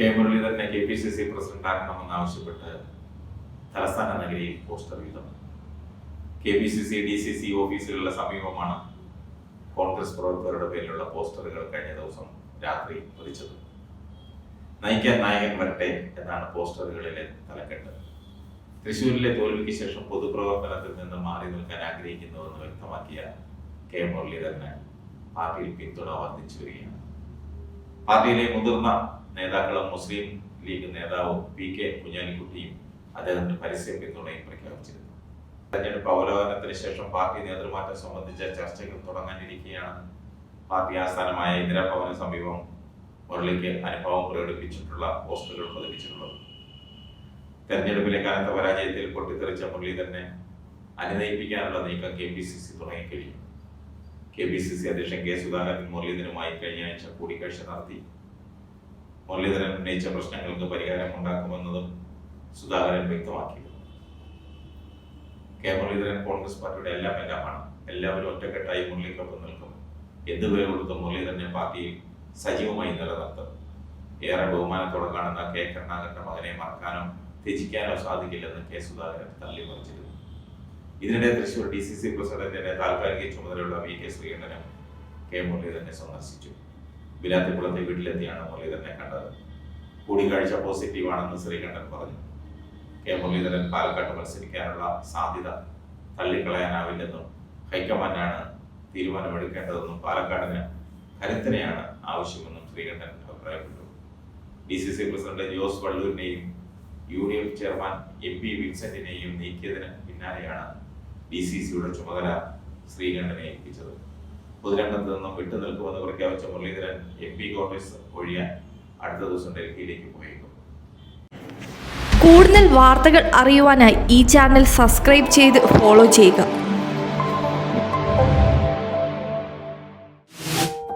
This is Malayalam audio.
കെ മുരളീധരനെ K P C C president ആക്കണമെന്നാവശ്യപ്പെട്ട് തലസ്ഥാന നഗരിയിൽ പോസ്റ്റർ വീതം. K P C C D C C ഓഫീസുകളുടെ സമീപമാണ് കോൺഗ്രസ് പ്രവർത്തകരുടെ പേരിലുള്ള പോസ്റ്ററുകൾ കഴിഞ്ഞ ദിവസം രാത്രി പതിച്ചത്. നയിക്കാൻ നായകൻ വരട്ടെ എന്നാണ് പോസ്റ്ററുകളിലെ തലക്കെട്ട്. തൃശൂരിലെ തോൽവിക്ക് ശേഷം പൊതുപ്രവർത്തനത്തിൽ നിന്ന് മാറി നിൽക്കാൻ ആഗ്രഹിക്കുന്നുവെന്ന് വ്യക്തമാക്കിയ കെ മുരളീധരന് പാർട്ടിയിൽ പിന്തുണ വർദ്ധിച്ചു വരികയാണ്. പാർട്ടിയിലെ മുതിർന്ന നേതാക്കളും മുസ്ലിം ലീഗ് നേതാവും പി കെ കുഞ്ഞാലിക്കുട്ടിയും അദ്ദേഹത്തിന് പരസ്യ പിന്തുണയും പ്രഖ്യാപിച്ചിരുന്നു. തെരഞ്ഞെടുപ്പ് അവലോകനത്തിന് ശേഷം പാർട്ടി നേതൃമാറ്റം സംബന്ധിച്ച ചർച്ചകൾ തുടങ്ങാനിരിക്കെയാണ്. പാർട്ടി ആസ്ഥാനമായ ഇന്ദിരാഭവന് സമീപം മുരളിക്ക് അനുഭവം പ്രകടിപ്പിച്ചിട്ടുള്ള പോസ്റ്ററുകൾ പതിപ്പിച്ചിട്ടുള്ളത്. തെരഞ്ഞെടുപ്പിലെ കനത്ത പരാജയത്തിൽ പൊട്ടിത്തെറിച്ച മുരളീധരനെ അനുനയിപ്പിക്കാനുള്ള നീക്കം കെ പി സി സി തുടങ്ങിക്കഴിഞ്ഞു. കെ പി സി സി അധ്യക്ഷൻ കെ സുധാകരൻ മുരളീധരനുമായി കഴിഞ്ഞ ആഴ്ച കൂടിക്കാഴ്ച നടത്തി. മുരളീധരൻ ഉന്നയിച്ച പ്രശ്നങ്ങൾക്ക് പരിഹാരം ഉണ്ടാക്കുമെന്നതും സുധാകരൻ വ്യക്തമാക്കി കെ. മുരളീധരൻ കോൺഗ്രസ് പാർട്ടിയുടെ എല്ലാം എല്ലാമാണ്. എല്ലാവരും ഒറ്റക്കെട്ടായി മുരളിക്കൊപ്പം നിൽക്കും. എന്തുവരെ കൊടുത്തും മുരളീധരനെ പാർട്ടിയിൽ സജീവമായി നിലനിർത്തും. ഏറെ ബഹുമാനത്തോടെ കാണുന്ന കെ. കരുണാകരന്റെ മകനെ മറക്കാനോ ത്യജിക്കാനോ സാധിക്കില്ലെന്ന് കെ. സുധാകരൻ തള്ളി മറിച്ചിരുന്നു ഇതിനിടെ തൃശൂർ ഡി സി സി പ്രസിഡന്റിന്റെ താൽക്കാലിക ചുമതലയുള്ള വി. കെ. ശ്രീകണ്ഠനും കെ. മുരളീധരനെ സന്ദർശിച്ചു. വിലാത്തിക്കുളത്തെ വീട്ടിലെത്തിയാണ് മുരളീധരനെ കണ്ടത്. കൂടിക്കാഴ്ച പോസിറ്റീവാണെന്ന് ശ്രീകണ്ഠൻ പറഞ്ഞു. കെ മുരളീധരൻ പാലക്കാട്ട് മത്സരിക്കാനുള്ള സാധ്യത തള്ളിക്കളയാനാവില്ലെന്നും ഹൈക്കമാൻഡാണ് തീരുമാനമെടുക്കേണ്ടതെന്നും പാലക്കാടിന് കരുത്തനെയാണ് ആവശ്യമെന്നും ശ്രീകണ്ഠൻ അഭിപ്രായപ്പെട്ടു. D C C president Jose വള്ളൂരിനെയും U D F chairman M P വിൻസെന്റിനെയും നീക്കിയതിന് പിന്നാലെയാണ് ഡി സി സിയുടെ ചുമതല ശ്രീകണ്ഠനെ ഏൽപ്പിച്ചത്. പൊതുരംഗത്ത് നിന്നും വിട്ടുനിൽക്കുമെന്ന് പ്രഖ്യാപിച്ച മുരളീധരൻ എം പി കോൺഗ്രസ് ഒഴിയാൻ അടുത്ത ദിവസം ഡൽഹിയിലേക്ക് പോയേക്കും. കൂടുതൽ വാർത്തകൾ അറിയുവാനായി ഈ ചാനൽ സബ്സ്ക്രൈബ് ചെയ്ത് ഫോളോ ചെയ്യുക.